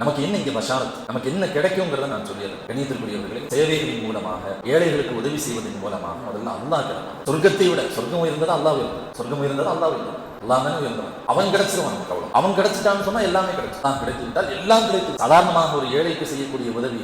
நமக்கு என்ன இங்க பஷாரத்? நமக்கு என்ன கிடைக்குங்கிறத நான் சொல்லிடுறேன். கணியத்திற்குரியவர்களே சேவைகளின் மூலமாக ஏழைகளுக்கு உதவி செய்வதன் மூலமாக முதல்ல அல்லாஹ் கிடைக்கும் சொர்க்கத்தை விட சொர்க்கம் உயர்ந்தது அல்லாஹ் உயர்ந்தது. சொர்க்கம் உயர்ந்தது அல்லாஹ் உயர்ந்தது. எல்லாமே தானே உயர்ந்தவன். அவன் கிடைச்சிருவான் நமக்கு அவன் கிடைச்சிட்டான்னு சொன்னா எல்லாமே கிடைச்சு தான் கிடைத்து விட்டால் எல்லாம் கிடைத்து சாதாரணமாக ஒரு ஏழைக்கு செய்யக்கூடிய உதவி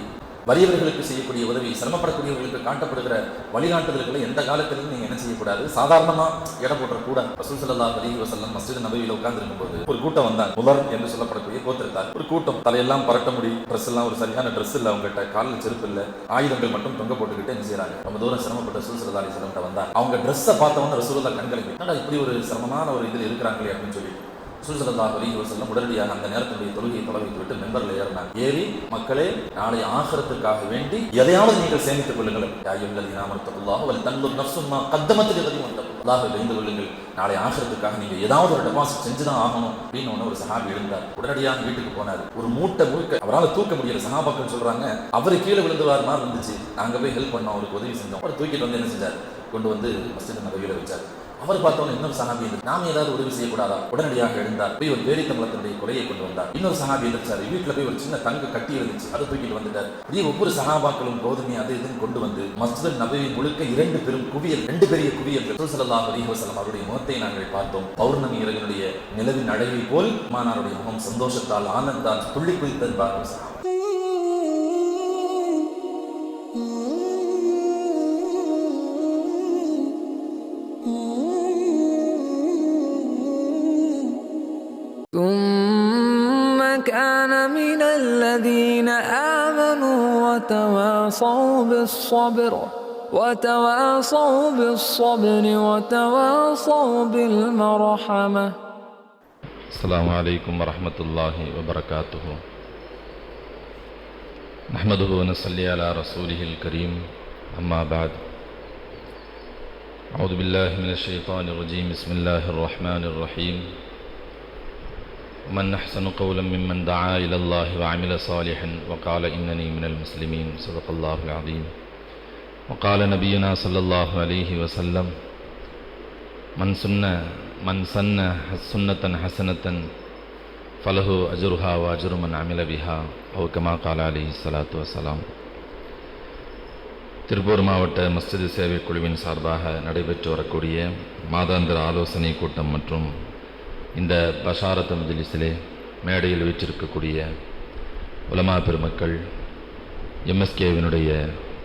வறியவர்களுக்கு செய்யக்கூடிய உதவி சிரமப்படக்கூடியவர்களுக்கு காட்டப்படுகிற வழிகாட்டுதல்களை எந்த காலத்திலும் நீங்க என்ன செய்யக்கூடாது? சாதாரணமா இடம் போட்டக்கூடாது ரசூல் ஸல்லல்லாஹு அலி வசல்லம் மஸ்ஜித் நபவியில உட்கார்ந்து போது ஒரு கூட்டம் வந்தாங்க. முதல் என்று சொல்லப்படக்கூடிய கோத்திருத்தார். ஒரு கூட்டம். தலையெல்லாம் பரட்ட முடி. ட்ரெஸ் எல்லாம் ஒரு சரியான ட்ரெஸ் இல்ல அவங்ககிட்ட. காலில் செருப்பு இல்ல. ஆயுதங்கள் மட்டும் தொங்க போட்டுக்கிட்டு என்ன செய்யறாங்க ரொம்ப தூரம் சிரமப்பட்ட ரசூல் ஸல்லல்லாஹு அலைஹி வந்தாங்க. அவங்க ட்ரெஸ்ஸை பார்த்தவங்க ரசூலுல்லாஹ் கண்கலங்கி இப்படி ஒரு சிரமமான ஒரு இதில் இருக்கிறாங்களே? அப்படின்னு சொல்லி சுசலல்லா அலிஹி வசல்லம் உடனடியாக அந்த நேரத்தினுடைய தொழுகையை தொலைவித்து விட்டு மெம்பரில் ஏறினார். ஏறி மக்களே நாளை ஆகரத்துக்காக வேண்டி எதையாவது நீங்கள் சேமித்துக் கொள்ளுங்கள் யாயுள்ளதி நாமத்துல்லாஹ் வல் தன்னுர் நஃப்சும்மா கத்தமத்தில் எதையும் வந்தது அல்லாஹ் தெரிந்து கொள்ளுங்கள். நாளை ஆகிறதுக்காக நீங்க ஏதாவது ஒரு டெபாசிட் செஞ்சுதான் ஆகணும் அப்படின்னு ஒன்று ஒரு சஹாபி இருந்தார் உடனடியாக வீட்டுக்கு போனார். ஒரு மூட்டை முழுக்க அவரால் தூக்க முடியல. சஹாபாக்கள் சொல்றாங்க அவரு கீழே விழுந்துவார் மாதிரி இருந்துச்சு. நாங்க போய் ஹெல்ப் பண்ணோம் அவருக்கு உதவி செஞ்சோம். அவர் தூக்கிட்டு வந்து என்ன செஞ்சார்? கொண்டு வந்து மஸ்ஜித் நபவியில வச்சார். அவர் பார்த்தோன்னு இன்னொரு சஹாபி இருந்து நாம ஏதாவது உதவி செய்யக்கூடாதா? உடனடியாக எழுந்தார். போய் ஒரு பேரித்தம்பளத்தினுடைய குறையை கொண்டு வந்தார். இன்னொரு சஹாபி எந்திரிச்சார் வீட்டுல போய் ஒரு சின்ன தங்க கட்டி இருந்துச்சு. அதை தூக்கிட்டு வந்துட்டார். இதே ஒவ்வொரு சஹாபாக்களும் கோதுமை அது இதுன்னு கொண்டு வந்து மஸ்து நபவி முழுக்க இரண்டு பெரும் குவியல் ரெண்டு பெரிய குவியல். ரசூலுல்லாஹி அலிஹசலம் அவருடைய முகத்தை நாங்கள் பார்த்தோம். பௌர்ணமி இரவினுடைய நிலவின் அழகை போல் மானாருடைய முகம் சந்தோஷத்தால் ஆனந்தால் துள்ளி குதித்தன்பார்கள் சஹாபா. وتواصوا بالصبر وتواصوا بالصبر وتواصوا بالمرحمة. السلام عليكم ورحمة الله وبركاته. نحمده ونصلي على رسوله الكريم. أما بعد أعوذ بالله من الشيطان الرجيم. بسم الله الرحمن الرحيم. ومن أحسن قولا ممن دعا إلى الله وعمل صالحا وقال إنني من المسلمين صدق الله العظيم وقال نبينا صلى الله عليه وسلم من سن من سن سنة حسنة فله أجرها وأجر من عمل بها أو كما قال عليه الصلاة والسلام திருப்பூர் மாவட்ட மஸ்ஜிது சேவை குழுவின் சார்பாக நடைபெற்று வரக்கூடிய மாதாந்திர ஆலோசனை கூட்டம் மற்றும் இந்த பஷாரத் மஜ்லிஸிலே மேடையில் வீற்றிருக்கக்கூடிய உலமா பெருமக்கள் எம்எஸ்கேவினுடைய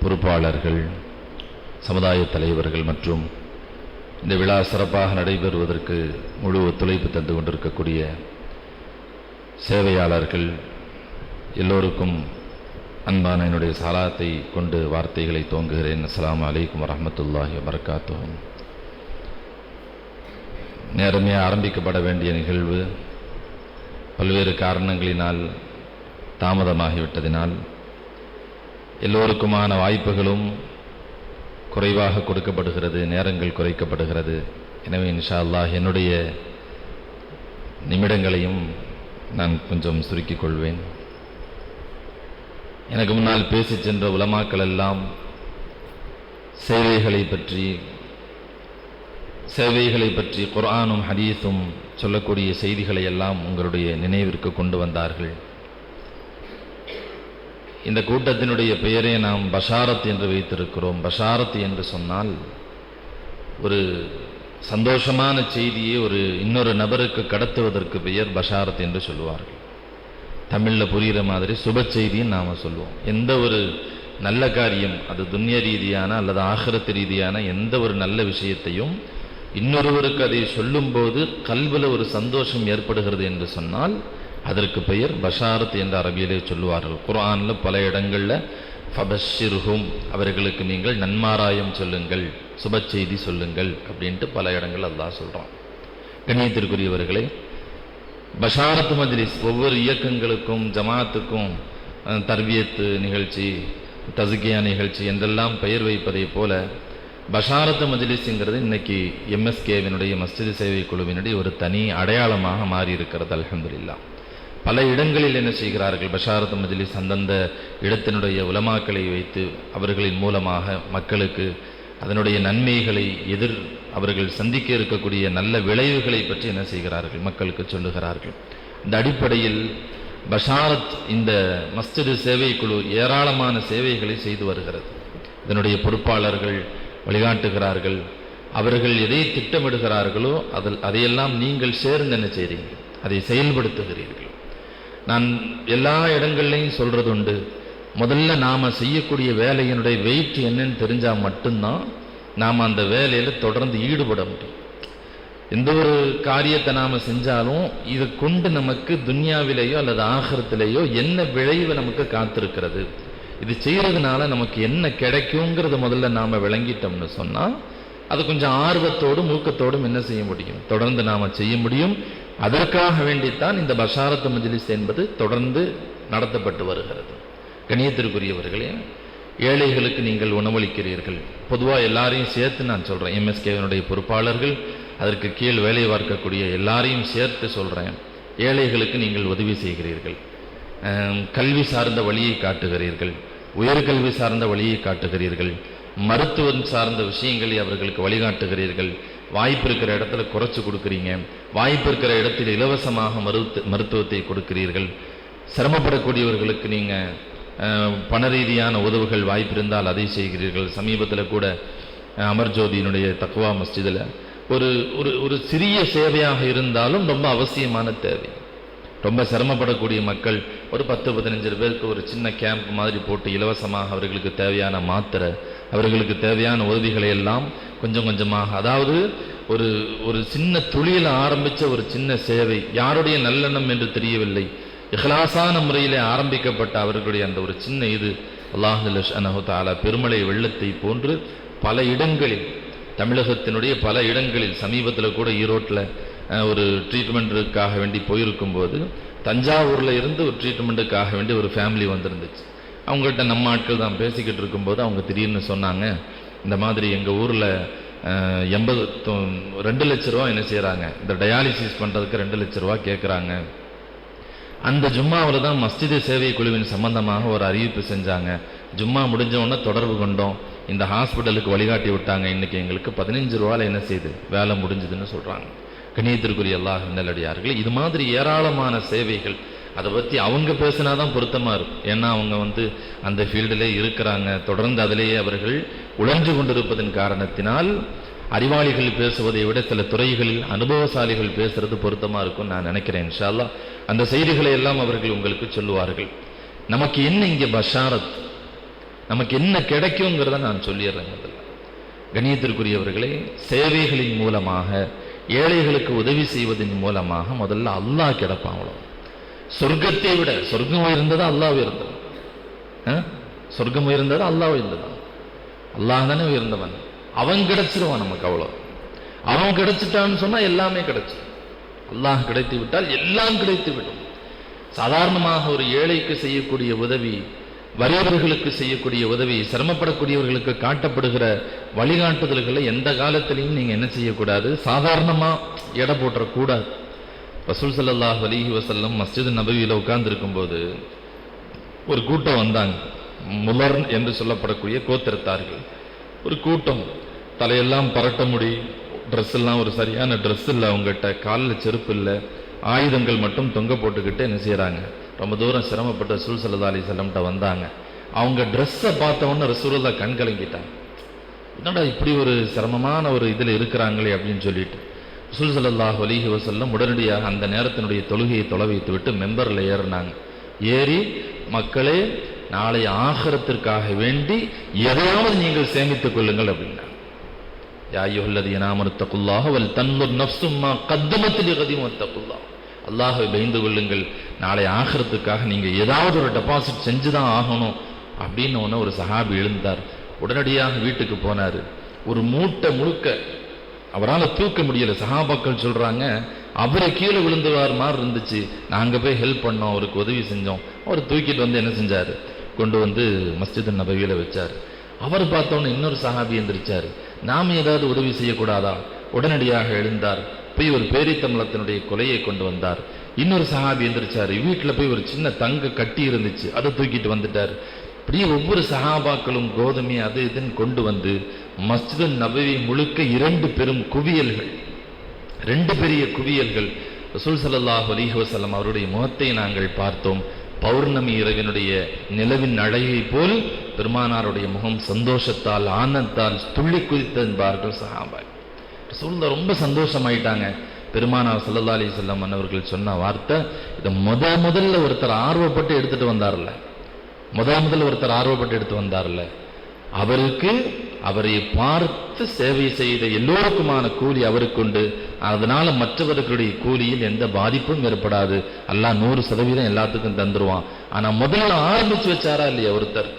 பொறுப்பாளர்கள் சமுதாய தலைவர்கள் மற்றும் இந்த விழா சிறப்பாக நடைபெறுவதற்கு முழு ஒத்துழைப்பு தந்து கொண்டிருக்கக்கூடிய சேவையாளர்கள் எல்லோருக்கும் அன்பான என்னுடைய சலாத்தை கொண்டு வார்த்தைகளை தோங்குகிறேன் அஸ்லாம் அலைக்கும் வரமத்துல்லாஹி வபரகாத்துஹு. நேரமே ஆரம்பிக்கப்பட வேண்டிய நிகழ்வு பல்வேறு காரணங்களினால் தாமதமாகிவிட்டதினால் எல்லோருக்குமான வாய்ப்புகளும் குறைவாக கொடுக்கப்படுகிறது நேரங்கள் குறைக்கப்படுகிறது. எனவே இன்ஷா அல்லாஹ் என்னுடைய நிமிடங்களையும் நான் கொஞ்சம் சுருக்கிக் கொள்வேன். எனக்கு முன்னால் பேசி சென்ற உலமாக்கள் எல்லாம் சேவைகளை பற்றி சேவைகளை பற்றி குரானும் ஹதீஸும் சொல்லக்கூடிய செய்திகளை எல்லாம் உங்களுடைய நினைவிற்கு கொண்டு வந்தார்கள். இந்த கூட்டத்தினுடைய பெயரை நாம் பஷாரத் என்று வைத்திருக்கிறோம். பஷாரத் என்று சொன்னால் ஒரு சந்தோஷமான செய்தியை ஒரு இன்னொரு நபருக்கு கடத்துவதற்கு பெயர் பஷாரத் என்று சொல்லுவார்கள். தமிழில் புரிகிற மாதிரி சுப செய்தின்னு நாம் சொல்லுவோம். எந்த ஒரு நல்ல காரியம் அது துன்ய ரீதியான அல்லது ஆகிரத்து ரீதியான எந்த ஒரு நல்ல விஷயத்தையும் இன்னொருவருக்கு அதை சொல்லும்போது கல்வில ஒரு சந்தோஷம் ஏற்படுகிறது என்று சொன்னால் அதற்கு பெயர் பஷாரத் என்ற அரபியிலே சொல்லுவார்கள். குரானில் பல இடங்களில் ஃபபஷிர்ஹும் அவர்களுக்கு நீங்கள் நன்மாராயம் சொல்லுங்கள் சுப செய்தி சொல்லுங்கள் அப்படின்ட்டு பல இடங்கள் அல்லாஹ் சொல்கிறான் கண்ணியத்திற்குரியவர்களே பஷாரத் மஜ்லிஸ் ஒவ்வொரு இயக்கங்களுக்கும் ஜமாத்துக்கும் தர்வியத்து தர்பியத்து நிகழ்ச்சி தசுகியா நிகழ்ச்சி என்றெல்லாம் பெயர் வைப்பதை போல பஷாரத் மஜ்லிஸ்ங்கிறது இன்னைக்கு எம்எஸ்கேவினுடைய மஸ்ஜித் சேவை குழுவினுடைய ஒரு தனி அடையாளமாக மாறி இருக்கிறது அல்ஹம்துலில்லாஹ் பல இடங்களில் என்ன செய்கிறார்கள்? பஷாரத் மஜ்லிஸ் அந்தந்த இடத்தினுடைய உலமாக்களை வைத்து அவர்களின் மூலமாக மக்களுக்கு அதனுடைய நன்மைகளை எதிர் அவர்கள் சந்திக்க இருக்கக்கூடிய நல்ல விளைவுகளை பற்றி என்ன செய்கிறார்கள்? மக்களுக்கு சொல்லுகிறார்கள். இந்த அடிப்படையில் பஷாரத் இந்த மஸ்ஜிது சேவை குழு ஏராளமான சேவைகளை செய்து வருகிறது. இதனுடைய பொறுப்பாளர்கள் வழிகாட்டுகிறார்கள். அவர்கள் எதை திட்டமிடுகிறார்களோ அதில் அதையெல்லாம் நீங்கள் சேர்ந்து என்ன செய்கிறீங்க அதை செயல்படுத்துகிறீர்கள். நான் எல்லா இடங்கள்லையும் சொல்கிறது உண்டு முதல்ல நாம் செய்யக்கூடிய வேலையினுடைய வெயிட் என்னன்னு தெரிஞ்சால் மட்டும்தான் நாம் அந்த வேலையில் தொடர்ந்து ஈடுபட முடியும். எந்த ஒரு காரியத்தை நாம் செஞ்சாலும் இதை கொண்டு நமக்கு துன்யாவிலேயோ அல்லது ஆகரத்திலேயோ என்ன விளைவு நமக்கு காத்திருக்கிறது? இது செய்யறதுனால நமக்கு என்ன கிடைக்குங்கிறத முதல்ல நாம விளங்கிட்டோம்னு சொன்னா அது கொஞ்சம் ஆர்வத்தோடும் ஊக்கத்தோடும் என்ன செய்ய முடியும்? தொடர்ந்து நாம செய்ய முடியும். அதற்காக வேண்டித்தான் இந்த பஷாரத்து மஜ்லிஸ் என்பது தொடர்ந்து நடத்தப்பட்டு வருகிறது. கணியத்திற்குரியவர்களே ஏழைகளுக்கு நீங்கள் உணவளிக்கிறீர்கள். பொதுவாக எல்லாரையும் சேர்த்து நான் சொல்கிறேன் எம்எஸ்கேவினுடைய பொறுப்பாளர்கள் அதற்கு கீழ் வேலை பார்க்கக்கூடிய எல்லாரையும் சேர்த்து சொல்கிறேன் ஏழைகளுக்கு நீங்கள் உதவி செய்கிறீர்கள். கல்வி சார்ந்த வழியை காட்டுகிறீர்கள். உயர்கல்வி சார்ந்த வழியை காட்டுகிறீர்கள். மருத்துவம் சார்ந்த விஷயங்களை அவர்களுக்கு வழிகாட்டுகிறீர்கள். வாய்ப்பு இருக்கிற இடத்துல குறைச்சி கொடுக்குறீங்க. வாய்ப்பு இருக்கிற இடத்தில் இலவசமாக மருத்து மருத்துவத்தை கொடுக்கிறீர்கள். சிரமப்படக்கூடியவர்களுக்கு நீங்கள் பண ரீதியான உதவுகள் வாய்ப்பு இருந்தால் அதை செய்கிறீர்கள். சமீபத்தில் கூட அமர்ஜோதியினுடைய தக்குவா மஸ்ஜிதில் ஒரு ஒரு ஒரு சிறிய சேவையாக இருந்தாலும் ரொம்ப அவசியமான தேவை. ரொம்ப சிரமப்படக்கூடிய மக்கள் ஒரு பத்து பதினஞ்சு பேருக்கு ஒரு சின்ன கேம்ப் மாதிரி போட்டு இலவசமாக அவர்களுக்கு தேவையான மாத்திரை அவர்களுக்கு தேவையான உதவிகளை எல்லாம் கொஞ்சம் கொஞ்சமாக அதாவது ஒரு ஒரு சின்ன துளியில் ஆரம்பித்த ஒரு சின்ன சேவை யாருடைய நல்லெண்ணம் என்று தெரியவில்லை. இஹ்லாசான முறையிலே ஆரம்பிக்கப்பட்ட அவர்களுடைய அந்த ஒரு சின்ன இது அல்லாஹு அனஹு தாலா பெருமலை வெள்ளத்தை போன்று பல இடங்களில் தமிழகத்தினுடைய பல இடங்களில் சமீபத்தில் கூட ஈரோட்டில் ஒரு ட்ரீட்மெண்ட்டுக்காக வேண்டி போயிருக்கும்போது தஞ்சாவூரில் இருந்து ஒரு ட்ரீட்மெண்ட்டுக்காக வேண்டி ஒரு ஃபேமிலி வந்திருந்துச்சு. அவங்கள்ட்ட நம்ம ஆட்கள் தான் பேசிக்கிட்டு இருக்கும்போது அவங்க திடீர்னு சொன்னாங்க இந்த மாதிரி எங்கள் ஊரில் எண்பது ரெண்டு லட்ச ரூபா என்ன செய்கிறாங்க இந்த டயாலிசிஸ் பண்ணுறதுக்கு ரெண்டு லட்ச ரூபா கேட்குறாங்க அந்த ஜும்மாவில் தான் மஸ்ஜிது சேவை குழுவின் சம்பந்தமாக ஒரு அறிவிப்பு செஞ்சாங்க. ஜும்மா முடிஞ்ச உடனே தொடர்பு கொண்டோம். இந்த ஹாஸ்பிட்டலுக்கு வழிகாட்டி விட்டாங்க. இன்றைக்கி எங்களுக்கு பதினஞ்சு ரூபாவில் என்ன செய்யுது வேலை முடிஞ்சுதுன்னு சொல்கிறாங்க கணியத்திற்குரிய அல்லாஹ் நல்லடியார்கள் இது மாதிரி ஏராளமான சேவைகள் அதை பற்றி அவங்க பேசினாதான் பொருத்தமாக இருக்கும். ஏன்னா அவங்க வந்து அந்த ஃபீல்டிலே இருக்கிறாங்க. தொடர்ந்து அதிலேயே அவர்கள் உழன்று கொண்டிருப்பதன் காரணத்தினால் அறிவாளிகள் பேசுவதை விட சில துறைகளில் அனுபவசாலிகள் பேசுறது பொருத்தமா இருக்கும் நான் நினைக்கிறேன். இன்ஷால்லா அந்த செய்திகளை எல்லாம் அவர்கள் உங்களுக்கு சொல்லுவார்கள். நமக்கு என்ன இங்கே பஷாரத்? நமக்கு என்ன கிடைக்குங்கிறத நான் சொல்லிடுறேன் முதல்ல. கணியத்திற்குரியவர்களே சேவைகளின் மூலமாக ஏழைகளுக்கு உதவி செய்வதன் மூலமாக முதல்ல அல்லாஹ் கிடப்பான் அவ்வளோ சொர்க்கத்தை விட சொர்க்கம் உயர்ந்தது அல்லாஹ் உயர்ந்தது. ஆ? சொர்க்கம் உயர்ந்தது அல்லாஹ் உயர்ந்தது. அல்லாஹ் தானே உயர்ந்தவன். அவன் கிடைச்சிருவான் நமக்கு அவ்வளோ. அவன் கிடைச்சிட்டான்னு சொன்னால் எல்லாமே கிடைச்சிடும் அல்லாஹ் கிடைத்து விட்டால் எல்லாம் கிடைத்து விடும் சாதாரணமாக ஒரு ஏழைக்கு செய்யக்கூடிய உதவி வறியவர்களுக்கு செய்யக்கூடிய உதவி சிரமப்படக்கூடியவர்களுக்கு காட்டப்படுகிற வழிகாட்டுதல்களை எந்த காலத்திலையும் நீங்கள் என்ன செய்யக்கூடாது? சாதாரணமாக எடை போட்டுறக்கூடாது. ரசூல் சல்லாஹ் அலிஹி வசல்லம் மஸ்ஜித் நபவியில் உட்கார்ந்திருக்கும் போது ஒரு கூட்டம் வந்தாங்க. முலர் என்று சொல்லப்படக்கூடிய கோத்திரத்தார்கள். ஒரு கூட்டம். தலையெல்லாம் பரட்ட முடி ட்ரெஸ் எல்லாம் ஒரு சரியான ட்ரெஸ் இல்லை அவங்ககிட்ட காலில் செருப்பு இல்லை ஆயுதங்கள் மட்டும் தொங்க போட்டுக்கிட்டு என்ன செய்கிறாங்க ரொம்ப தூரம் சிரமப்பட்ட ரசூல் அலி செல்லம்கிட்ட வந்தாங்க. அவங்க ட்ரெஸ்ஸை பார்த்த உடனே கண் கலங்கிட்டாங்க. என்னடா இப்படி ஒரு சிரமமான ஒரு இதில் இருக்கிறாங்களே அப்படின்னு சொல்லிட்டு. ரசூல் ஸல்லல்லாஹு அலைஹி உடனடியாக அந்த நேரத்தினுடைய தொழுகையை தொலைவைத்து விட்டு மெம்பரில் ஏறினாங்க. ஏறி மக்களே நாளை ஆகரத்திற்காக வேண்டி எதையாவது நீங்கள் சேமித்துக் கொள்ளுங்கள் அப்படின்னா யா அய்யுஹல்லதீன வல் தன்னுர் நஃப்ஸும் மா கத்தமத் லிகதிம் பயந்து கொள்ளுங்கள். நாளை ஆகிறதுக்காக நீங்கள் ஏதாவது ஒரு டெபாசிட் செஞ்சு தான் ஆகணும் அப்படின்னு ஒன்று ஒரு சஹாபி எழுந்தார். உடனடியாக வீட்டுக்கு போனார். ஒரு மூட்டை முழுக்க அவரால் தூக்க முடியல. சஹாபாக்கள் சொல்கிறாங்க அவரை கீழே விழுந்துவார் மாதிரி இருந்துச்சு. நாங்கள் போய் ஹெல்ப் பண்ணோம் அவருக்கு உதவி செஞ்சோம். அவர் தூக்கிட்டு வந்து என்ன செஞ்சாரு? கொண்டு வந்து மஸ்ஜித் நபவியில வச்சார். அவர் பார்த்தோன்னு இன்னொரு சஹாபி எந்திரிச்சாரு. நாம் ஏதாவது உதவி செய்யக்கூடாதா? உடனடியாக எழுந்தார். போய் ஒரு பேரித்தமிழத்தினுடைய கொலையை கொண்டு வந்தார். இன்னொரு சஹாபி எந்திரிச்சாரு. வீட்டில் போய் ஒரு சின்ன தங்க கட்டி இருந்துச்சு. அதை தூக்கிட்டு வந்துட்டார். இப்படி ஒவ்வொரு சஹாபாக்களும் கோதுமை அது இதுன்னு கொண்டு வந்து மஸ்ஜித் நபவி முழுக்க இரண்டு பெரும் குவியல்கள். ரெண்டு பெரிய குவியல்கள். ரசூல் சல்லாஹ் அலைஹி அவருடைய முகத்தை நாங்கள் பார்த்தோம். பௌர்ணமி இரவினுடைய நிலவின் அழகை போல் பெருமானாருடைய முகம் சந்தோஷத்தால் ஆனந்தால் துள்ளி குதித்த என்பார்கள் சஹாபா ரசூலுல்லாஹ் ரொம்ப சந்தோஷமாயிட்டாங்க. பெருமானார் சல்லா அலி சொல்லம் அவர்கள் சொன்ன வார்த்தை இதை முத முதல்ல ஒருத்தர் ஆர்வப்பட்டு எடுத்துட்டு வந்தார்ல. முத முதல்ல ஒருத்தர் ஆர்வப்பட்டு எடுத்து வந்தார்ல. அவருக்கு அவரை பார்த்து சேவை செய்த எல்லோருக்குமான கூலி அவருக்கு உண்டு. அதனால மற்றவர்களுடைய கூலியில் எந்த பாதிப்பும் ஏற்படாது. எல்லாம் நூறு சதவீதம் எல்லாத்துக்கும் தந்துருவான். ஆனா முதல்ல ஆரம்பிச்சு வச்சாரா இல்லையா ஒருத்தர்?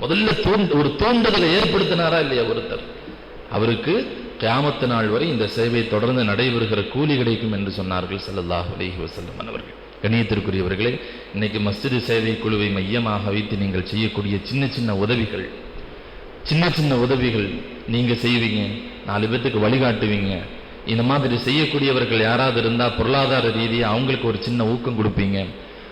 முதல்ல தூண்டு ஒரு தூண்டுதலை ஏற்படுத்தினாரா இல்லையா ஒருத்தர்? அவருக்கு கியாமத்து நாள் வரை இந்த சேவை தொடர்ந்து நடைபெறுகிற கூலி கிடைக்கும் என்று சொன்னார்கள் ஸல்லல்லாஹு அலைஹி வசல்லம் அவர்கள். கண்ணியத்திற்குரியவர்களே இன்னைக்கு மஸ்ஜிது சேவை குழுவை மையமாக வைத்து நீங்கள் செய்யக்கூடிய சின்ன சின்ன உதவிகள் சின்ன சின்ன உதவிகள் நீங்க செய்வீங்க நாலு பேத்துக்கு வழிகாட்டுவீங்க. இந்த மாதிரி செய்யக்கூடியவர்கள் யாராவது இருந்தால் பொருளாதார ரீதியாக அவங்களுக்கு ஒரு சின்ன ஊக்கம் கொடுப்பீங்க.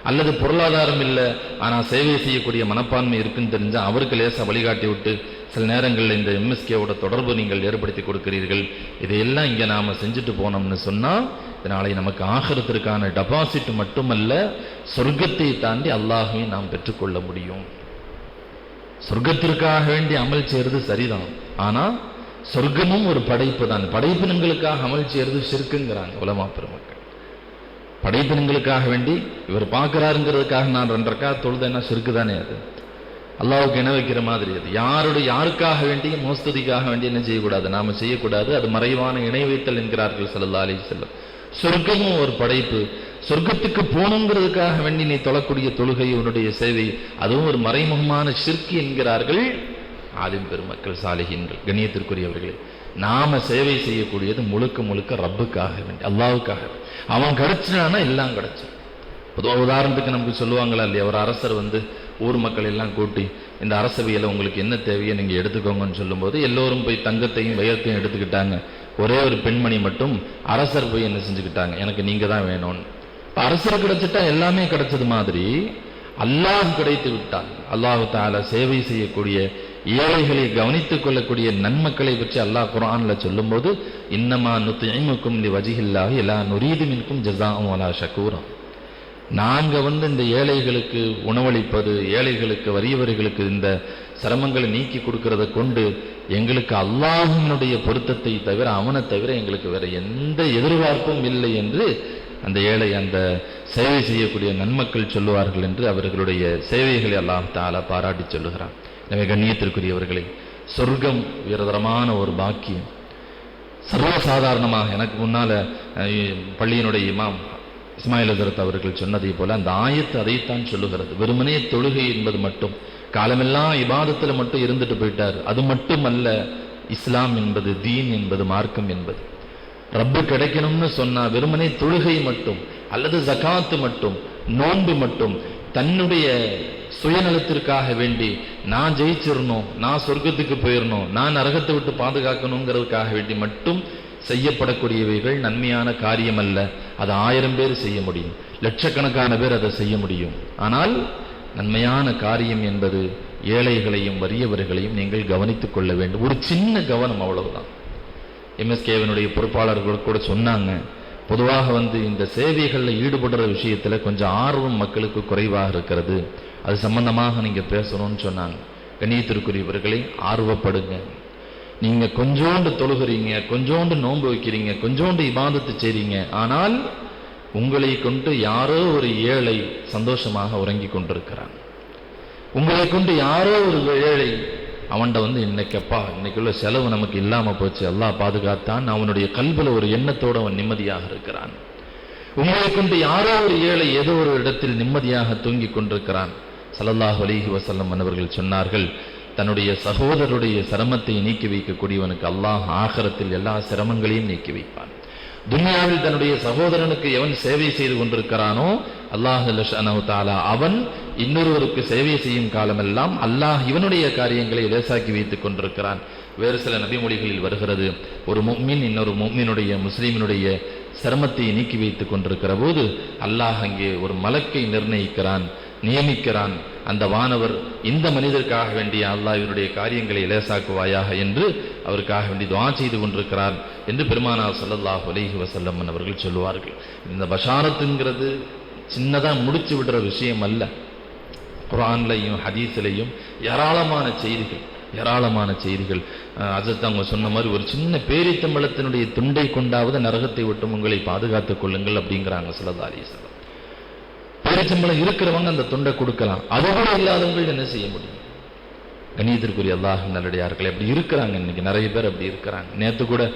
அல்லது பொருளாதாரம் இல்லை ஆனால் சேவை செய்யக்கூடிய மனப்பான்மை இருக்குன்னு தெரிஞ்சால் அவருக்கு லேசாக வழிகாட்டி விட்டு சில நேரங்களில் இந்த எம்எஸ்கேவோட தொடர்பு நீங்கள் ஏற்படுத்தி கொடுக்கிறீர்கள். இதையெல்லாம் இங்க நாம செஞ்சுட்டு போனோம்னு சொன்னா இதனாலே நமக்கு ஆகிறதுக்கான டெபாசிட் மட்டுமல்ல சொர்க்கத்தை தாண்டி அல்லாஹையும் நாம் பெற்றுக்கொள்ள முடியும். சொர்க்கத்திற்காக வேண்டி அமல் செய்யறது சரிதான். ஆனா சொர்க்கமும் ஒரு படைப்பு தான். படைப்பினங்களுக்காக அமல் செய்யறது சிறுக்குங்கிறாங்க உலமா பெருமக்கள். படைப்பினங்களுக்காக வேண்டி இவர் பார்க்குறாருங்கிறதுக்காக நான் ரெண்டரைக்கா தொழுதேன்னா சிறுக்கு தானே அது? அல்லாவுக்கு இணை வைக்கிற மாதிரி அது. யாருடைய யாருக்காக வேண்டி மோஸ்துதிக்காக வேண்டி என்ன செய்யக்கூடாது? நாம செய்யக்கூடாது. அது மறைவான இணை வைத்தல் என்கிறார்கள் செல்லல்லா அலி செல்லம் சொர்க்கமும் ஒரு படைப்பு. சொர்க்கத்துக்கு போகணுங்கிறதுக்காக வேண்டி நீ தொழக்கூடிய தொழுகை உன்னுடைய சேவை அதுவும் ஒரு மறைமுகமான சிற்கு என்கிறார்கள் ஆதிம் பெருமக்கள் சாலிகின்கள் கண்ணியத்திற்குரியவர்களே. நாம சேவை செய்யக்கூடியது முழுக்க முழுக்க ரப்புக்காக வேண்டி அல்லாவுக்காக அவன் கிடைச்சினானா எல்லாம் கிடைச்சிடும் பொதுவாக உதாரணத்துக்கு நமக்கு சொல்லுவாங்களா இல்லையா? ஒரு அரசர் வந்து ஊர் மக்கள் எல்லாம் கூட்டி இந்த அரசவையில் உங்களுக்கு என்ன தேவையோ நீங்கள் எடுத்துக்கோங்கன்னு சொல்லும்போது எல்லோரும் போய் தங்கத்தையும் வயத்தையும் எடுத்துக்கிட்டாங்க. ஒரே ஒரு பெண்மணி மட்டும் அரசர் போய் என்ன செஞ்சுக்கிட்டாங்க? எனக்கு நீங்கள் தான் வேணும்னு. இப்போ அரசர் கிடைச்சிட்டா எல்லாமே கிடைச்சது மாதிரி அல்லாஹ் கிடைத்து விட்டான். அல்லாஹு தால சேவை செய்யக்கூடிய ஏழைகளை கவனித்துக் கொள்ளக்கூடிய நன்மக்களை பற்றி அல்லாஹ் குரான்ல சொல்லும்போது இன்னமா நுத்திமுக்கும் ஐமுக்கும் வஜிகில்லாக எல்லா நுரீது மின்கும் ஜஸாஉம் வலா நாங்கள் வந்து இந்த ஏழைகளுக்கு உணவளிப்பது ஏழைகளுக்கு வறியவர்களுக்கு இந்த சிரமங்களை நீக்கி கொடுக்கறத கொண்டு எங்களுக்கு அல்லாஹினுடைய பொருத்தத்தை தவிர அவனை தவிர எங்களுக்கு வேற எந்த எதிர்பார்ப்பும் இல்லை என்று அந்த ஏழை அந்த சேவை செய்யக்கூடிய நன்மக்கள் சொல்லுவார்கள் என்று அவர்களுடைய சேவைகளை அல்லாஹ் தாலா பாராட்டி சொல்லுகிறான். எனவே கண்ணியத்திற்குரியவர்களை சொர்க்கம் உயர்தரமான ஒரு பாக்கியம். சர்வசாதாரணமாக எனக்கு முன்னால் பள்ளியினுடைய இமாம் இஸ்மாயில் ஹசரத் அவர்கள் சொன்னதை போல அந்த ஆயத்து அதைத்தான் சொல்லுகிறது. வெறுமனே தொழுகை என்பது மட்டும். காலமெல்லாம் இபாதத்தில் மட்டும் இருந்துட்டு போயிட்டார். அது மட்டும் அல்ல இஸ்லாம் என்பது தீன் என்பது மார்க்கம் என்பது. ரப்பு கிடைக்கணும்னு சொன்னா வெறுமனே தொழுகை மட்டும் அல்லது ஜகாத்து மட்டும் நோன்பு மட்டும் தன்னுடைய சுயநலத்திற்காக வேண்டி நான் ஜெயிச்சிடணும் நான் சொர்க்கத்துக்கு போயிடணும் நான் நரகத்தை விட்டு பாதுகாக்கணுங்கிறதுக்காக வேண்டி மட்டும் செய்யப்படக்கூடியவைகள் நன்மையான காரியம் அல்ல அது ஆயிரம் பேர் செய்ய முடியும். லட்சக்கணக்கான பேர் அதை செய்ய முடியும். ஆனால் நன்மையான காரியம் என்பது ஏழைகளையும் வறியவர்களையும் நீங்கள் கவனித்துக் கொள்ள வேண்டும். ஒரு சின்ன கவனம் அவ்வளவுதான். எம்எஸ்கேவனுடைய பொறுப்பாளர்கள் கூட சொன்னாங்க பொதுவாக வந்து இந்த சேவைகளில் ஈடுபடுற விஷயத்துல கொஞ்சம் ஆர்வம் மக்களுக்கு குறைவாக இருக்கிறது. அது சம்பந்தமாக நீங்கள் பேசணும்னு சொன்னாங்க. கண்ணியத்திற்குரியவர்களே ஆர்வப்படுங்க. நீங்க கொஞ்சோண்டு தொழுகிறீங்க கொஞ்சோண்டு நோன்பு வைக்கிறீங்க கொஞ்சோண்டு இபாதத்து செய்றீங்க. ஆனால் உங்களை கொண்டு யாரோ ஒரு ஏழை சந்தோஷமாக உறங்கி கொண்டிருக்கிறான். உங்களை கொண்டு யாரோ ஒரு ஏழை அவன்கிட்ட வந்து இன்னைக்கப்பா இன்னைக்குள்ள செலவு நமக்கு இல்லாம போச்சு. எல்லாம் பாதுகாத்தான். அவனுடைய கல்வில ஒரு எண்ணத்தோடு அவன் நிம்மதியாக இருக்கிறான். உங்களை கொண்டு யாரோ ஒரு ஏழை ஏதோ ஒரு இடத்தில் நிம்மதியாக தூங்கிக் கொண்டிருக்கிறான். ஸல்லல்லாஹு அலிஹி வசல்லம் அவர்கள் சொன்னார்கள் தன்னுடைய சகோதரருடைய சிரமத்தை நீக்கி வைக்கக்கூடியவனுக்கு அல்லாஹ் ஆகரத்தில் எல்லா சிரமங்களையும் நீக்கி வைப்பான். துன்யாவில் தன்னுடைய சகோதரனுக்கு எவன் சேவை செய்து கொண்டிருக்கிறானோ அல்லாஹ் தாலா அவன் இன்னொருவருக்கு சேவை செய்யும் காலமெல்லாம் அல்லாஹ் இவனுடைய காரியங்களை லேசாக்கி வைத்துக் கொண்டிருக்கிறான். வேறு சில நபிமொழிகளில் வருகிறது ஒரு முக்மின் இன்னொரு முக்மினுடைய முஸ்லீமினுடைய சிரமத்தை நீக்கி வைத்துக் கொண்டிருக்கிற போது அல்லாஹ் அங்கே ஒரு மலக்கை நிர்ணயிக்கிறான் நியமிக்கிறான். அந்த வானவர் இந்த மனிதருக்காக வேண்டிய அல்லாஹ் இவருடைய காரியங்களை இலேசாக்குவாயாக என்று அவருக்காக வேண்டி துவா செய்து கொண்டிருக்கிறார் என்று பெருமானார் சல்லல்லாஹ் அலைஹி வஸல்லம் அவர்கள் சொல்லுவார்கள். இந்த பஷாரத்துங்கிறது சின்னதாக முடிச்சு விடுற விஷயம் அல்ல. குரான்லையும் ஹதீஸ்லையும் ஏராளமான செய்திகள் ஏராளமான செய்திகள். அஜத் அவங்க சொன்ன மாதிரி ஒரு சின்ன பேரித்தம்பளத்தினுடைய துண்டை கொண்டாவது நரகத்தை விட்டும் உங்களை பாதுகாத்துக் கொள்ளுங்கள் அப்படிங்கிறாங்க சிலதாரி சிலர் பேரிச்சம்பளம் இருக்கிறவங்க அந்த தொண்டை கொடுக்கலாம். அது கூட இல்லாதவங்க என்ன செய்ய முடியும்? கணியத்திற்குரிய அல்லாஹ் நல்லடியார்கள் அப்படி இருக்கிறாங்க இன்னைக்கு. நிறைய பேர் அப்படி இருக்கிறாங்க. நேத்து கூட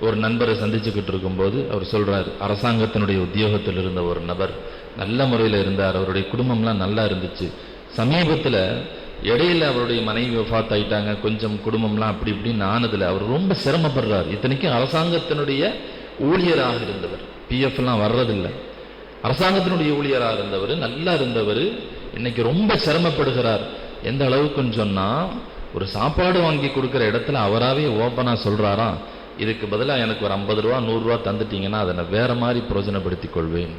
ஒரு நண்பரை சந்திச்சுக்கிட்டு இருக்கும்போது அவர் சொல்றாரு அரசாங்கத்தினுடைய உத்தியோகத்தில் இருந்த ஒரு நபர் நல்ல முறையில் இருந்தார். அவருடைய குடும்பம்லாம் நல்லா இருந்துச்சு. சமீபத்தில் இடையில அவருடைய மனைவி வஃபாத் ஆயிட்டாங்க கொஞ்சம் குடும்பம்லாம் அப்படி இப்படின்னு ஆனதுல அவர் ரொம்ப சிரமப்படுறார். இத்தனைக்கும் அரசாங்கத்தினுடைய ஊழியராக இருந்தவர். பிஎஃப்லாம் வர்றதில்லை. அரசாங்கத்தினுடைய ஊழியராக இருந்தவர் நல்லா இருந்தவர் இன்னைக்கு ரொம்ப சிரமப்படுகிறார். எந்த அளவுக்குன்னு சொன்னால் ஒரு சாப்பாடு வாங்கி கொடுக்குற இடத்துல அவராகவே ஓப்பனாக சொல்கிறாராம் இதுக்கு பதிலாக எனக்கு ஒரு ஐம்பது ரூபா நூறுரூவா தந்துட்டீங்கன்னா அதை நான் வேறு மாதிரி பிரயோஜனப்படுத்திக் கொள்வேன்.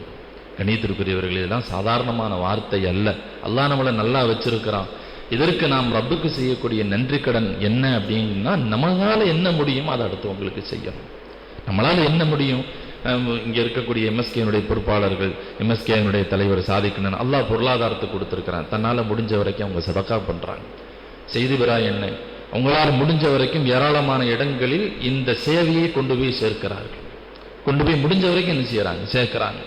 கணித்திற்குரியவர்கள் இதெல்லாம் சாதாரணமான வார்த்தை அல்ல. அல்லாஹ் நம்மளை நல்லா வச்சிருக்கிறான். இதற்கு நாம் ரப்புக்கு செய்யக்கூடிய நன்றி கடன் என்ன அப்படின்னா நம்மளால் என்ன முடியுமோ அதை அடுத்து உங்களுக்கு செய்யணும். நம்மளால் என்ன முடியும்? இங்கே இருக்கக்கூடிய எம்எஸ்கேனுடைய பொறுப்பாளர்கள் எம்எஸ்கேனுடைய தலைவர் சாதிக்கணும் அல்லாஹ் பொருளாதாரத்தை கொடுத்துருக்குறான். தன்னால முடிஞ்ச வரைக்கும் அவங்க சதக்கா பண்றாங்க. செய்தி பெறா என்ன? அவங்களால் முடிஞ்ச வரைக்கும் ஏராளமான இடங்களில் இந்த சேவையை கொண்டு போய் சேர்க்கிறார்கள். கொண்டு போய் முடிஞ்ச வரைக்கும் என்ன செய்கிறாங்க சேர்க்கிறாங்க.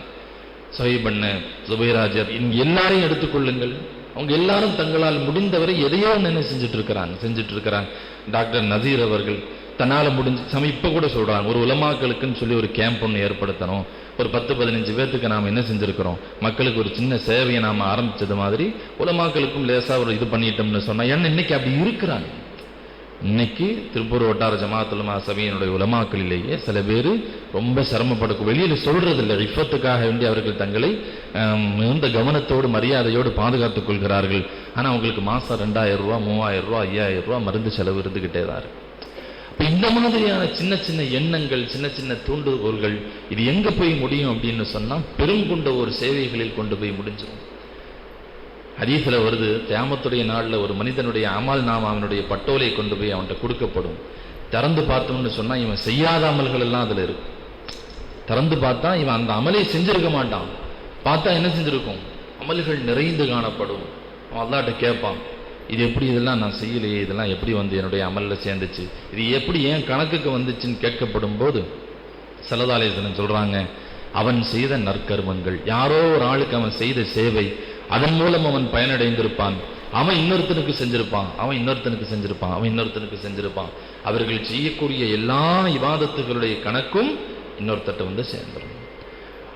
சஹிபண்ண சுபைராஜர் இங்க எல்லாரையும் எடுத்துக்கொள்ளுங்கள் அவங்க எல்லாரும் தங்களால் முடிந்தவரை எதையோ ஒன்று என்ன செஞ்சுட்டு இருக்கிறாங்க? செஞ்சுட்டு இருக்கிறாங்க. டாக்டர் நசீர் அவர்கள் தன்னால் முடிஞ்சு சம இப்போ கூட சொல்கிறாங்க ஒரு உலமாக்களுக்குன்னு சொல்லி ஒரு கேம்ப் ஒன்று ஏற்படுத்தணும். ஒரு பத்து பதினஞ்சு பேர்த்துக்கு நாம் என்ன செஞ்சுருக்கிறோம்? மக்களுக்கு ஒரு சின்ன சேவையை நாம் ஆரம்பித்தது மாதிரி உலமாக்களுக்கும் லேசாக ஒரு இது பண்ணிட்டோம்னு சொன்னால் ஏன்னா இன்றைக்கி அப்படி இருக்கிறாங்க. இன்னைக்கு திருப்பூர் வட்டார ஜமாத்துலமா சபையினுடைய உலமாக்களிலேயே சில பேர் ரொம்ப சிரமப்படக்கும் வெளியில் சொல்றதில்லை. இஃபத்துக்காக வேண்டி அவர்கள் தங்களை மிகுந்த கவனத்தோடு மரியாதையோடு பாதுகாத்துக் கொள்கிறார்கள். ஆனால் அவங்களுக்கு மாதம் ரெண்டாயிரம் ரூபா மூவாயிரம் ரூபா ஐயாயிரம் ரூபாய் மருந்து செலவு இருந்துகிட்டே தான் இருக்கு. இந்த மாதிரியான சின்ன சின்ன எண்ணங்கள் சின்ன சின்ன தூண்டுகோல்கள் இது எங்க போய் முடியும் அப்படின்னு சொன்னா பெருங்குண்ட ஒரு சேவைகளில் கொண்டு போய் முடிஞ்சிடும். ஹதீஸ்ல வருது தியாமத்துடைய நாளில் ஒரு மனிதனுடைய அமல் நாம் அவனுடைய பட்டோலை கொண்டு போய் அவன்கிட்ட கொடுக்கப்படும். திறந்து பார்த்தோம்னு சொன்னா இவன் செய்யாத அமல்கள் எல்லாம் அதுல இருக்கு. திறந்து பார்த்தா இவன் அந்த அமலை செஞ்சிருக்க மாட்டான். பார்த்தா என்ன செஞ்சிருக்கும்? அமல்கள் நிறைந்து காணப்படும். அவன் அல்லாட்ட கேட்பான் இது எப்படி இதெல்லாம் நான் செய்யலையே இதெல்லாம் எப்படி வந்து என்னுடைய அமலில் சேர்ந்துச்சு? இது எப்படி ஏன் கணக்குக்கு வந்துச்சுன்னு கேட்கப்படும் போது சலதாலேசன் சொல்கிறாங்க அவன் செய்த நற்கர்மங்கள். யாரோ ஒரு ஆளுக்கு அவன் செய்த சேவை அதன் மூலம் அவன் பயனடைந்திருப்பான். அவன் இன்னொருத்தனுக்கு செஞ்சிருப்பான் அவன் இன்னொருத்தனுக்கு செஞ்சிருப்பான் அவன் இன்னொருத்தனுக்கு செஞ்சிருப்பான். அவர்கள் செய்யக்கூடிய எல்லா விவாதத்துகளுடைய கணக்கும் இன்னொருத்தட்ட வந்து சேர்ந்துடும்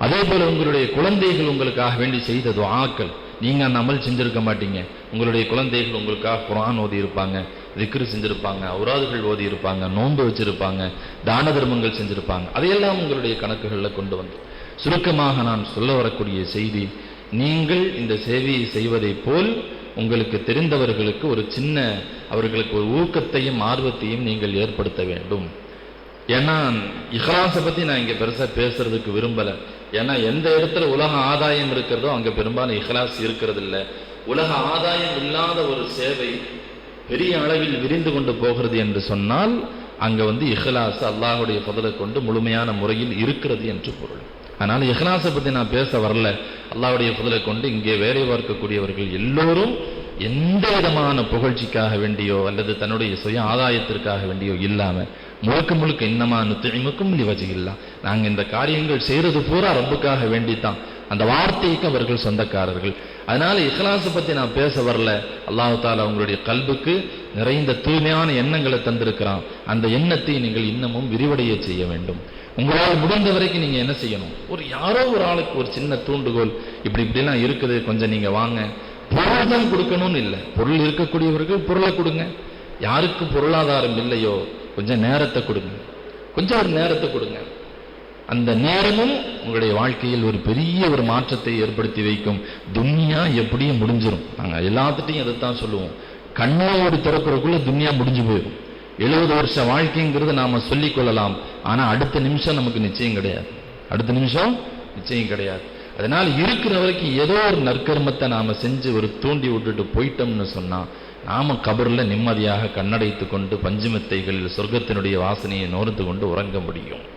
அதே போல உங்களுடைய குழந்தைகள் உங்களுக்காக வேண்டி செய்த ஆக்கள் நீங்கள் அந்த அமல் செஞ்சுருக்க மாட்டீங்க. உங்களுடைய குழந்தைகள் உங்களுக்காக குரான் ஓதி இருப்பாங்க செஞ்சுருப்பாங்க செஞ்சிருப்பாங்க அவுராதுகள் ஓதி இருப்பாங்க நோன்பு வச்சுருப்பாங்க தான தர்மங்கள் செஞ்சிருப்பாங்க. அதையெல்லாம் உங்களுடைய கணக்குகளில் கொண்டு வந்து. சுருக்கமாக நான் சொல்ல வரக்கூடிய செய்தி நீங்கள் இந்த சேவையை செய்வதைப் போல் உங்களுக்கு தெரிந்தவர்களுக்கு ஒரு சின்ன அவர்களுக்கு ஒரு ஊக்கத்தையும் ஆர்வத்தையும் நீங்கள் ஏற்படுத்த வேண்டும். ஏன்னா இஹ்லாஸை பற்றி நான் இங்கே பெருசாக பேசுறதுக்கு விரும்பலை. ஏன்னா எந்த இடத்துல உலக ஆதாயம் இருக்கிறதோ அங்க பெரும்பாலும் இஹ்லாஸ் இருக்கிறது இல்ல உலக ஆதாயம் இல்லாத ஒரு சேவை பெரிய அளவில் விரிந்து கொண்டு போகிறது என்று சொன்னால் அங்க வந்து இஹ்லாஸ் அல்லாஹுடைய பதிலை கொண்டு முழுமையான முறையில் இருக்கிறது என்று பொருள். அதனால் இஹ்லாஸை பத்தி நான் பேச வரல. அல்லாஹுடைய பதிலை கொண்டு இங்கே வேலை பார்க்கக்கூடியவர்கள் எல்லோரும் எந்த விதமான புகழ்ச்சிக்காக வேண்டியோ அல்லது தன்னுடைய சுய ஆதாயத்திற்காக வேண்டியோ இல்லாமல் முழுக்க முழுக்க இன்னமான இன்னமா நுத்திமுக்கும் இல்லா நாங்கள் இந்த காரியங்கள் செய்கிறது பூரா ரப்புக்காக வேண்டித்தான். அந்த வார்த்தைக்கு அவர்கள் சொந்தக்காரர்கள். அதனால இஹ்லாஸை பற்றி நான் பேச வரல. அல்லாஹ் தாலா உங்களுடைய கல்புக்கு நிறைந்த தூய்மையான எண்ணங்களை தந்திருக்கிறான். அந்த எண்ணத்தை நீங்கள் இன்னமும் விரிவடைய செய்ய வேண்டும். உங்களால் முடிந்த வரைக்கும் நீங்கள் என்ன செய்யணும்? ஒரு யாரோ ஒரு ஆளுக்கு ஒரு சின்ன தூண்டுகோல். இப்படி இப்படிலாம் இருக்குது கொஞ்சம் நீங்கள் வாங்க. பொருள் தான் கொடுக்கணும்னு இல்லை. பொருள் இருக்கக்கூடியவர்கள் பொருளை கொடுங்க. யாருக்கு பொருளாதாரம் இல்லையோ கொஞ்சம் நேரத்தை கொடுங்க. கொஞ்சம் ஒரு நேரத்தை கொடுங்க. அந்த நேரமும் உங்களுடைய வாழ்க்கையில் ஒரு பெரிய ஒரு மாற்றத்தை ஏற்படுத்தி வைக்கும். துன்யா எப்படியும் முடிஞ்சிடும் நாங்கள் எல்லாத்துட்டையும் அதைத்தான் சொல்லுவோம். கண்ணை ஒரு திறக்கிறதுக்குள்ள துன்யா முடிஞ்சு போயிடும். எழுபது வருஷ வாழ்க்கைங்கிறது நாம சொல்லிக்கொள்ளலாம் ஆனா அடுத்த நிமிஷம் நமக்கு நிச்சயம் கிடையாது. அடுத்த நிமிஷம் நிச்சயம் கிடையாது. அதனால் இருக்கிற வரைக்கும் ஏதோ ஒரு நற்கர்மத்தை நாம செஞ்சு ஒரு தூண்டி விட்டுட்டு போயிட்டோம்னு சொன்னா நாம கபர்ல நிம்மதியாக கண்ணடைத்து கொண்டு பஞ்சமத்தைகளில் சொர்க்கத்தினுடைய வாசனையை நோர்ந்து கொண்டு உறங்க முடியும்.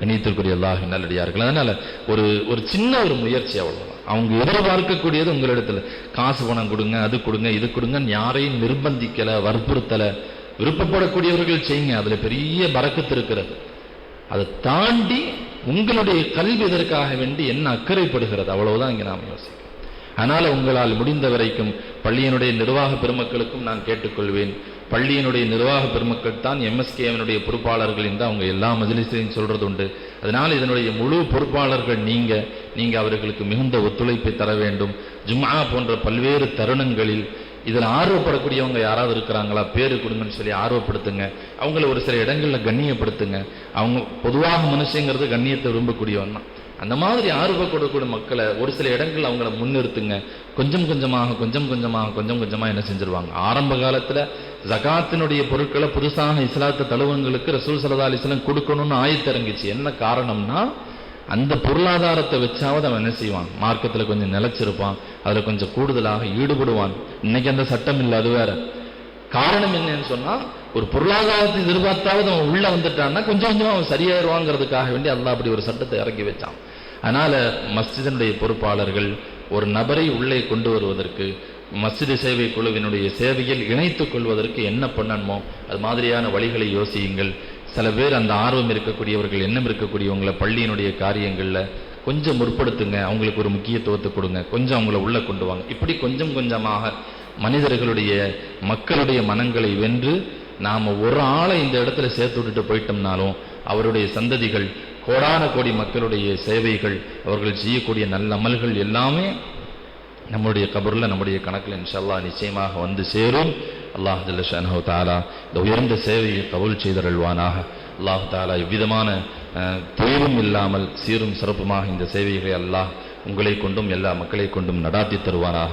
கணியத்திற்குரிய அல்லாஹ் நல்லடியார்கள். அதனால ஒரு ஒரு சின்ன ஒரு முயற்சி அவ்வளவுதான். அவங்க எதிர்பார்க்கக்கூடியது உங்களிடத்துல. காசு பணம் கொடுங்க அது கொடுங்க இது கொடுங்கன்னு யாரையும் நிர்பந்திக்கல வற்புறுத்தல. விருப்பப்படக்கூடியவர்கள் செய்யுங்க. அதுல பெரிய பறக்கத்து இருக்கிறது. அதை தாண்டி உங்களுடைய கல்வி இதற்காக வேண்டி என்ன அக்கறைப்படுகிறது அவ்வளவுதான் இங்க நாம் யோசிக்கிறோம் அதனால உங்களால் முடிந்த வரைக்கும் பள்ளியினுடைய நிர்வாக பெருமக்களுக்கும் நான் கேட்டுக்கொள்வேன். பள்ளியினுடைய நிர்வாக பெருமக்கள் தான் எம்எஸ்கேவனுடைய பொறுப்பாளர்கள் என்று அவங்க எல்லா மஜிலிசையும் சொல்கிறது உண்டு அதனால் இதனுடைய முழு பொறுப்பாளர்கள் நீங்கள் நீங்கள் அவர்களுக்கு மிகுந்த ஒத்துழைப்பை தர வேண்டும். ஜும்மா போன்ற பல்வேறு தருணங்களில் இதில் ஆர்வப்படக்கூடியவங்க யாராவது இருக்கிறாங்களா? பேரு கொடுங்கன்னு சொல்லி ஆர்வப்படுத்துங்க. அவங்கள ஒரு சில இடங்களில் கண்ணியப்படுத்துங்க. அவங்க பொதுவாக மனுஷங்கிறது கண்ணியத்தை விரும்பக்கூடியவன் தான். அந்த மாதிரி ஆர்வப்படக்கூடிய மக்களை ஒரு சில இடங்கள் அவங்கள முன்னிறுத்துங்க. கொஞ்சம் கொஞ்சமாக கொஞ்சம் கொஞ்சமாக கொஞ்சம் கொஞ்சமாக என்ன செஞ்சிருவாங்க? ஆரம்ப காலத்தில் ஜகாத்தினுடைய பொருட்களை புதுசாக இஸ்லாத்து தழுவங்களுக்கு ரசூல் சல்லா அலிஸ்லாம் கொடுக்கணும்னு ஆயத்திறங்கிச்சு என்ன காரணம்னா அந்த பொருளாதாரத்தை வச்சாவது அவன் என்ன செய்வான்? மார்க்கத்தில் கொஞ்சம் நிலைச்சிருப்பான். அதில் கொஞ்சம் கூடுதலாக ஈடுபடுவான். இன்னைக்கு அந்த சட்டம் இல்லை அது வேற. காரணம் என்னன்னு சொன்னா ஒரு பொருளாதாரத்தை எதிர்பார்த்தாவது அவன் உள்ள வந்துட்டான்னா கொஞ்சம் கொஞ்சம் அவன் சரியாயிருவாங்கிறதுக்காக வேண்டி அல்லா அப்படி ஒரு சட்டத்தை இறக்கி வச்சான். அதனால மஸ்ஜிதனுடைய பொறுப்பாளர்கள் ஒரு நபரை உள்ளே கொண்டு வருவதற்கு மசிதி சேவை குழுவினுடைய சேவையில் இணைத்துக் கொள்வதற்கு என்ன பண்ணணுமோ அது மாதிரியான வழிகளை யோசியுங்கள். சில பேர் அந்த ஆர்வம் இருக்கக்கூடியவர்கள் எண்ணம் இருக்கக்கூடியவங்களை பள்ளியினுடைய காரியங்களில் கொஞ்சம் முற்படுத்துங்க அவங்களுக்கு ஒரு முக்கியத்துவத்தை கொடுங்க. கொஞ்சம் அவங்கள உள்ளே கொண்டு வாங்க. இப்படி கொஞ்சம் கொஞ்சமாக மனிதர்களுடைய மக்களுடைய மனங்களை வென்று நாம ஒரு ஆளை இந்த இடத்துல சேர்த்து விட்டுட்டு போயிட்டோம்னாலும் அவருடைய சந்ததிகள் கோடான கோடி மக்களுடைய சேவைகள் அவர்கள் செய்யக்கூடிய நல்ல அமல்கள் எல்லாமே நம்முடைய கபரில் நம்முடைய கணக்கில் இன்ஷல்லா நிச்சயமாக வந்து சேரும். அல்லாஹ் ஜல்லஷானஹு தாலா இந்த உயர்ந்த சேவையை கபுல் செய்தருள்வானாக. அல்லாஹ் தாலா இவ்விதமான தேர்வும் இல்லாமல் சீரும் சிறப்புமாக இந்த சேவைகளை அல்லாஹ் உங்களை கொண்டும் எல்லா மக்களை கொண்டும் நடாத்தி தருவானாக.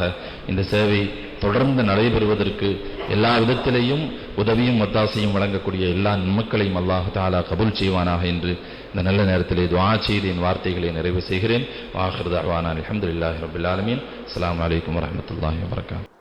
இந்த சேவை தொடர்ந்து நடைபெறுவதற்கு எல்லா விதத்திலேயும் உதவியும் ஒத்தாசையும் வழங்கக்கூடிய எல்லா மக்களையும் அல்லாஹ் தாலா கபுல் செய்வானாக என்று இந்த நல்ல நேரத்திலே துஆ செய்து என் வார்த்தைகளை நிறைவு செய்கிறேன் வாஹிர் தாவானா அல்ஹம்துலில்லாஹி ரபில் ஆலமீன் அஸ்ஸலாமு அலைக்கும் வரஹ்மத்துல்லாஹி வபரகாத்துஹு